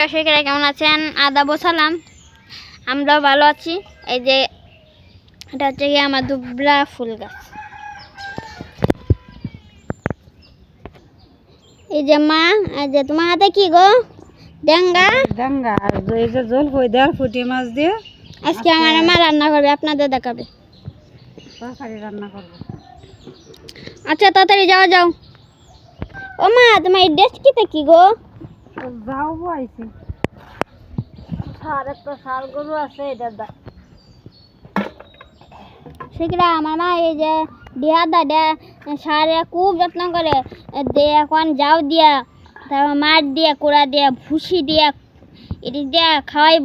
দর্শকেরা কেমন আছেন? আদা বসালাম আমরাও ভালো আছি। এই যে এটা হচ্ছে গিয়ে আমার দুবরা ফুল গাছ। এই যে মা এই যে তোমার হাতে কি গো? ডেঙ্গা? ডাঙ্গা আর এই যে জল দেওয়ার ফুটি মাছ দিয়ে? আজকে আমার মা রান্না করবে আপনাদের দেখাবে। তরকারি রান্না করব। আচ্ছা তাড়াতাড়ি যাও যাও। ও মা তোমার ড্রেস কিতে কি গো? যাও আইছি আছে খুব যত্ন করে দিয়া দিয়া দিয়া ভুসি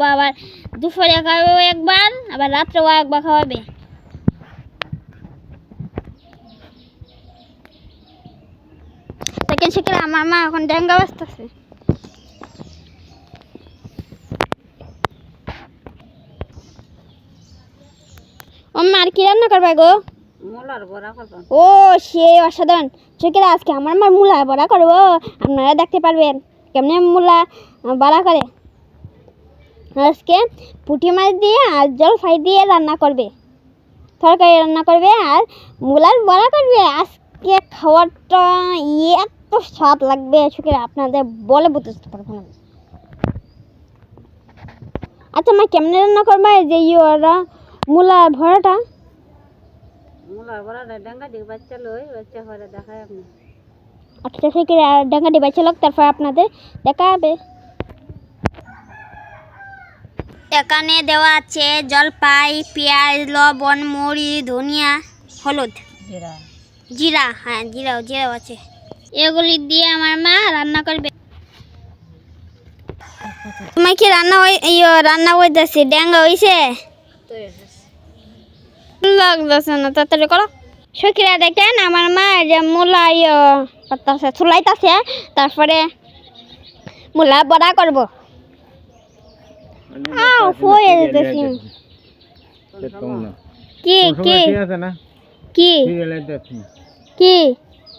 আবার দুপুরে একবার, আবার রাত্রেও একবার খাওয়াবে দেখেন সেগুলা আমার মা এখন ডেঙ্গা বাঁচতেছে আর কি রান্না করবে গো? করব। ও সে অসাধারণ। চোখেরা আজকে আমার মা মূলা বড়া করব। আপনারা দেখতে পারবেন কেমনে মূলা বড়া করে। আজকে পুঁটি মাছ দিয়ে আর জল জলফাই দিয়ে রান্না করবে। তরকারি রান্না করবে আর মূলার বড়া করবে। আজকে খাওয়ারটা এত স্বাদ লাগবে চোখেরা আপনাদের বলে বুঝতে পারব না। আচ্ছা মা কেমনে রান্না করবে? এই যে ইয়েরা মূলার ভরাটা? ডাঙ্গা দিয়ে বাচ্চা লই বাচ্চা দেখায় আপনি আচ্ছা থেকে ডাঙ্গা ডিবাই চালক তারপর আপনাদের দেখা হবে এখানে দেওয়া আছে জলপাই পেঁয়াজ লবণ মরি ধনিয়া হলুদ। জিরা। জিরা হ্যাঁ জিরাও জিরাও আছে। এগুলি দিয়ে আমার মা রান্না করবে। তোমার কি রান্না হই রান্না হইতেছে? ড্যাঙ্গা হইছে? তো লাগতেছে না তাড়াতাড়ি করো। সখীরা দেখেন আমার মা যে মূলা ইয়ে করতেছে চুলাইতেছে তারপরে মূলা বড়া করব। আও হয়ে যেতেছি কি কি? কি? কি?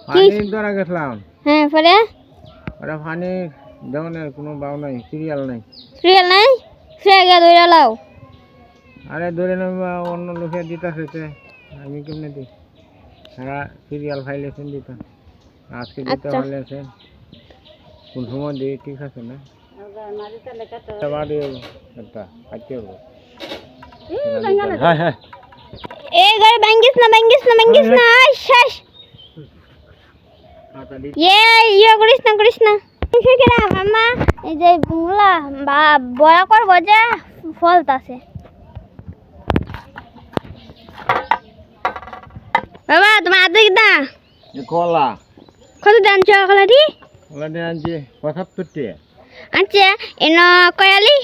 পানি ধরা গেছিলাম। হ্যাঁ পরে? ওরা পানি দেওয়ানের কোনো বাউ নাই সিরিয়াল নাই। সিরিয়াল নাই? সিরিয়াল ধরে লাও। আরে ধরে নেবা অন্য লোকে দিতেছে আমি কেমনে দিই? সারা সিরিয়াল ফাইলেছেন দিতাম। আজকে দিতে আচ্ছা। হলেছেন কোন সময় দিই ঠিক আছে না? হ্যাঁ হ্যাঁ। এই ঘরে ভাঙ্গিস না ভাঙ্গিস না ভাঙ্গিস না আই শেষ ইয়ে ইয়ে করিস না করিস না। মামা এই যে মূলা বা বড়া করব যে ফলতাছে। বাবা তোমার হাতে কিনা কলা। কত দাম চকলাটি কলা দিয়ে আনছি পঁচাত্তরটি। আচ্ছা এন কয়ালি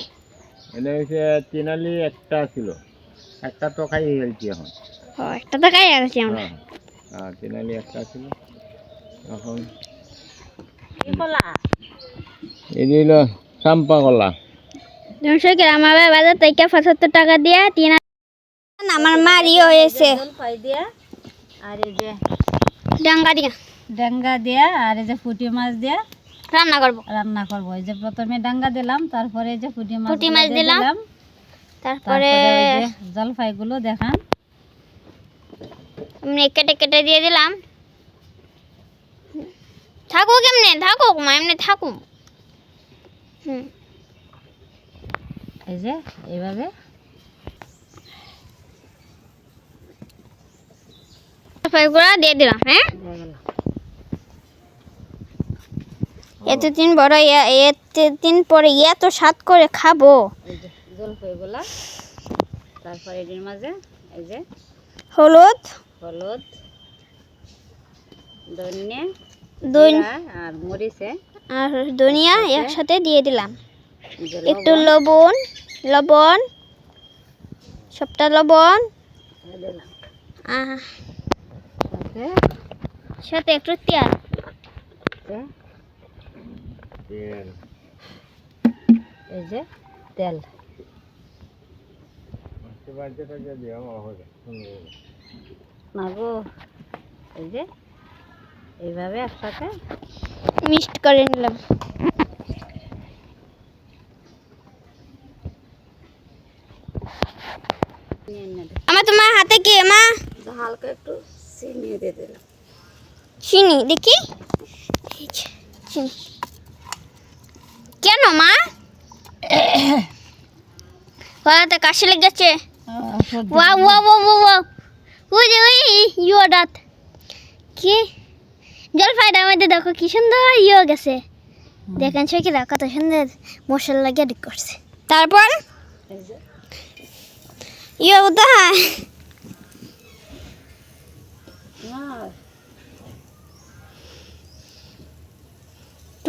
এটা হচ্ছে তিনালি একটা ছিল একটা তো খাই ফেলছি এখন। একটা তো খাই গেছি আমরা। হ্যাঁ আর তিনালি একটা ছিল এখন কলা? এই যে হলো চাম্পা কলা। জনসকের আমার বাজার থেকে পঁচাত্তর টাকা দিয়ে তিন আমার মার ইয়ে হয়েছে। আর এই যে ডাঙ্গা দিয়া? ডাঙ্গা দিয়া আর এই যে ফুটি মাছ দিয়া রান্না করব। রান্না করব। এই যে প্রথমে ডাঙ্গা দিলাম তারপরে এই যে ফুটি মাছ পুঁটি মাছ দিলাম। তারপরে জলপাই গুলো দেখান। এমনি কেটে কেটে দিয়ে দিলাম। থাকো কেমনে থাকুক মা এমনি থাকুক। হুম। এই যে এইভাবে গুঁড়া দিয়ে দিলাম হ্যাঁ। এতদিন বড় এতদিন পরে এত স্বাদ করে খাব। তারপরে মাঝে এই যে হলুদ। হলুদ ধনে আর মরিচে আর ধনিয়া একসাথে দিয়ে দিলাম। একটু লবণ। লবণ সবটা লবণ। দিলাম। হ্যাঁ? সাথে একটু আচ্ছা। তেল। এই যে তেল। এইভাবে একসাথে মিক্সড করে নিলাম। আমার তোমার হাতে কি মা হালকা একটু চিনি দিয়ে দিলাম। চিনি দেখি। চিনি। কেন মা? গলাতে কাশি লেগেছে। ওয়া ওয়া ওয়া ওয়া ওয়া ওই যে ওই ইয়ো দাঁত কি? জলফাইটার মধ্যে দেখো কি সুন্দর ইয়ে গেছে। দেখেন সে কি কত সুন্দর মশলা লাগিয়ে করছে। তারপর? ইয়ে কোথায়? না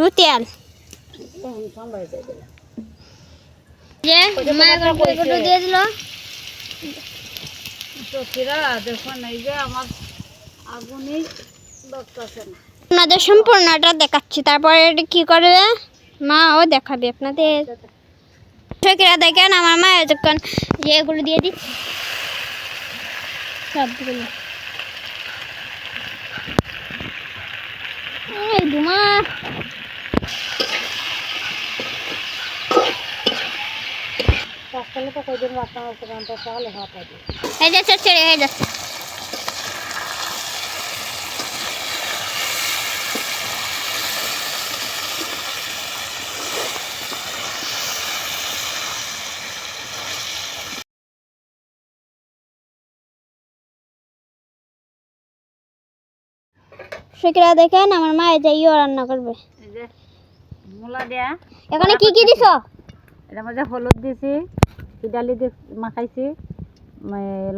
টু তেল যে দিয়ে দিল। আপনাদের সম্পূর্ণটা দেখাচ্ছি। তারপরে কি করে? মাও দেখাবে আপনাদের। ঠেকেরা দেখেন, আমার মা যে এগুলো দিয়ে দিচ্ছে। সবগুলো। ধুমা পাঁচটালে তো কয়দিন রাখা হচ্ছে কারণ তো সকালে হাত আছে এই যাচ্ছে ছেড়ে যাচ্ছে শিকরা দেখেন আমার মা যাইও রান্না করবে। এই যে মূলা দেয়া এখানে কি কি দিছ? এটার মধ্যে হলুদ দিছি। ডালি দিয়ে মাখাইছি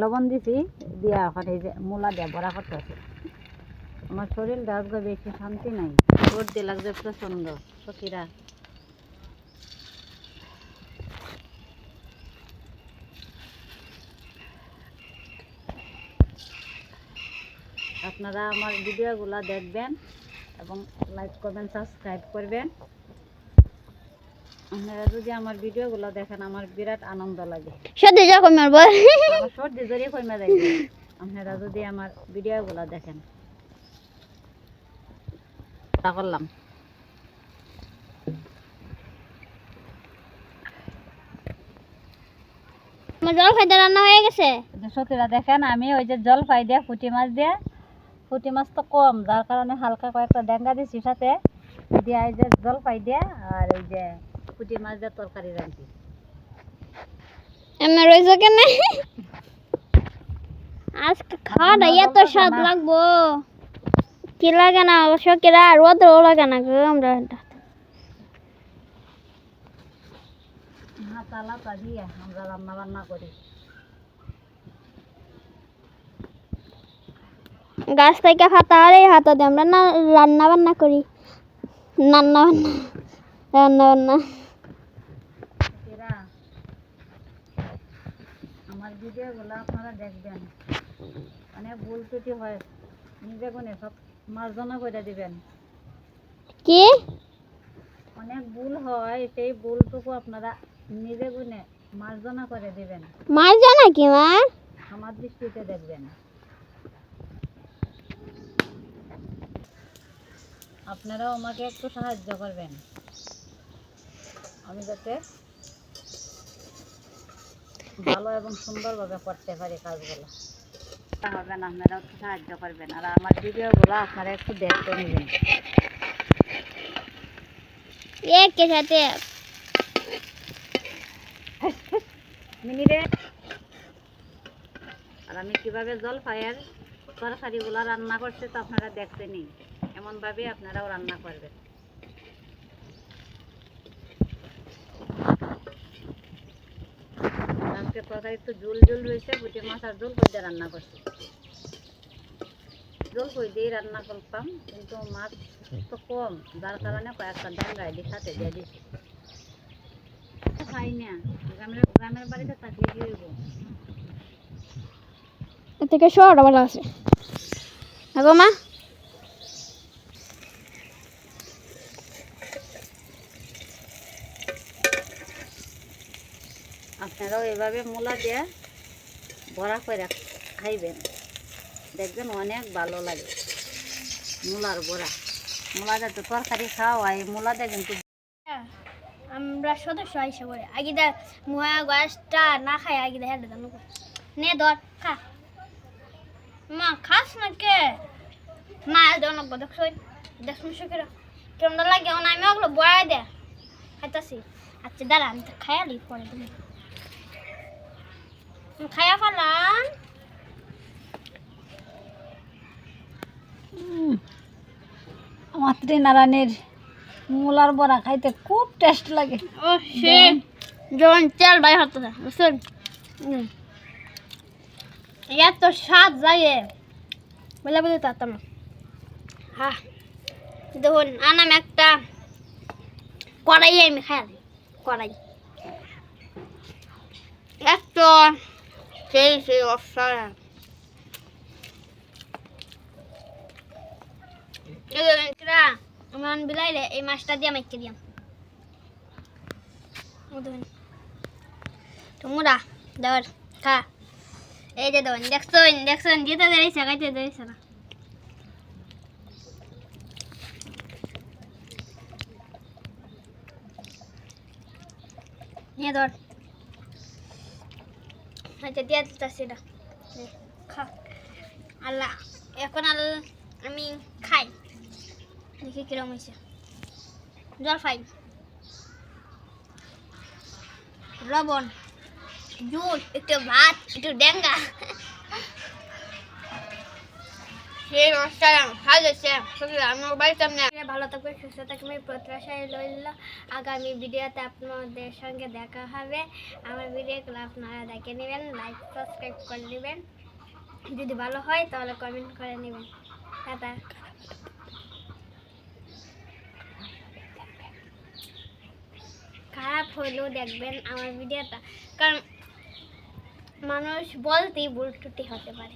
লবণ দিছি, দিয়া এখন এই যে মূলা দিয়া বড়া করতেছে আমার শরীরটা আজকে বেশি শান্তি নাই, সর্দি লাগছে প্রচণ্ড সখীরা। আপনারা আমার ভিডিওগুলো দেখবেন এবং লাইক করবেন সাবস্ক্রাইব করবেন। আপনারা যদি আমার ভিডিওগুলো দেখেন আমার বিরাট আনন্দ লাগে। সত্যি যখন মারবো আমার সর্দি জড়িয়ে কমে যাবে আপনারা যদি আমার ভিডিওগুলো দেখেন। তা করলাম। আমার জল খাইতে রান্না হয়ে গেছে? যে সতীরা দেখেন আমি ওই যে জল পাই দিয়ে পুঁটি মাছ দিয়ে। পুঁটি মাছ তো কম যার কারণে হালকা কয়েকটা ডেঙ্গা দিছি সাথে। দিয়ে এই যে জল পাই দিয়ে আর ওই যে পুঁটি মাছ দিয়ে তরকারি আমার রয়েছে কেন? আজকে খাওয়াটা এত স্বাদ লাগবো। কি লাগে না অবশ্য কিরা রোদ লাগে না গো আমরা। দিয়ে আমরা রান্না বান্না করি। গাছ থেকে হাতা আর এই হাতা দিয়ে আমরা না রান্না বান্না করি। রান্না বান্না রান্না বান্না এরা আমার ভিডিওগুলো আপনারা দেখবেন। অনেক ভুল ত্রুটি হয় নিজে গুনে সব মার্জনা করে দিবেন। কি? অনেক ভুল হয় সেই ভুলটুকু আপনারা নিজে গুনে মার্জনা করে দিবেন। মার জানা কি মা? আমার দৃষ্টিতে দেখবেন। আপনারাও আমাকে একটু সাহায্য করবেন। আমি যাতে ভালো এবং সুন্দরভাবে করতে পারি কাজগুলো। হবেন আপনারা একটু সাহায্য করবেন। আর আমার ভিডিওগুলো আপনারা একটু দেখতে নেবেন। এক সাথে। আর আমি কীভাবে জল পায়ের তরকারিগুলো রান্না করছে তো আপনারা দেখতে দেখছেনই এমনভাবে আপনারাও রান্না করবেন। আজকে তরকারি একটু ঝুল ঝুল রয়েছে পুঁটি মাছ আর ঝোল কই দিয়ে রান্না করছি। ঝোল কই দিয়ে রান্না করতাম, কিন্তু মাছ তো কম, যার কারণে কয়েকটা ডাঙ্গায় সাথে দিয়ে দিছি। খাই না, গ্রামের গ্রামের বাড়িতে থাকলে কি হইব? থেকে শহর ভালো আছে। মা আপনারাও এভাবে মূলা দিয়ে ভরা করে খাইবেন। দেখবেন অনেক ভালো লাগে মূলার বড়া। মূলা দিয়ে তো তরকারি খাওয়া হয়, মূলা দিয়ে কিন্তু আমরা সদস্য হিসেবে আগে দা, মুয়া গাছটা না খাই আগে দেখা দাম নে ধর, খা। মা, খাস না কে? মা জন বদক সই দেখ মুশো করে কেমন লাগে? আমি ওগুলো বড়াই দে। খাইতাছি। আচ্ছা দাঁড়া, আমি তো খায়ালি পরে তুমি খায়া ফেলান আমার নারায়ণের মূলার বড়া খাইতে খুব টেস্ট লাগে। ও সে যখন তেল বাই হতো না বুঝছেন? এত স্বাদ লাগে। বলে বলে তাতাম হ্যাঁ দেখুন আনাম একটা কড়াই আমি খাই কড়াই। এত সেই সেই অসাধারণ আমার বিলাইলে এই মাছটা দিয়ে মাইকে দিয়াম তোমরা দেওয়ার খা এই যে দেবেন দেখছেন দেখছেন যেতে দাঁড়িয়েছে খাইতে দাঁড়িয়েছে না নিয়ে ধর আচ্ছা দিয়ে দিতেছি না খা। আল্লাহ, এখন আল, আমি খাই। দেখি কিরম হয়েছে জল খাই। লবণ জুল একটু ভাত, একটু ডেঙ্গা। সেই মাছটা ভালো আমার বাড়িতে আমি ভালো থাকবে সুস্থ থাকবে প্রত্যাশায় রইল। আগামী ভিডিওতে আপনাদের সঙ্গে দেখা হবে। আমার ভিডিওগুলো আপনারা দেখে নেবেন লাইক সাবস্ক্রাইব করে নেবেন। যদি ভালো হয়, তাহলে কমেন্ট করে নেবেন। টাটা। খারাপ হলেও দেখবেন আমার ভিডিওটা কারণ মানুষ বলতেই ভুল ত্রুটি হতে পারে।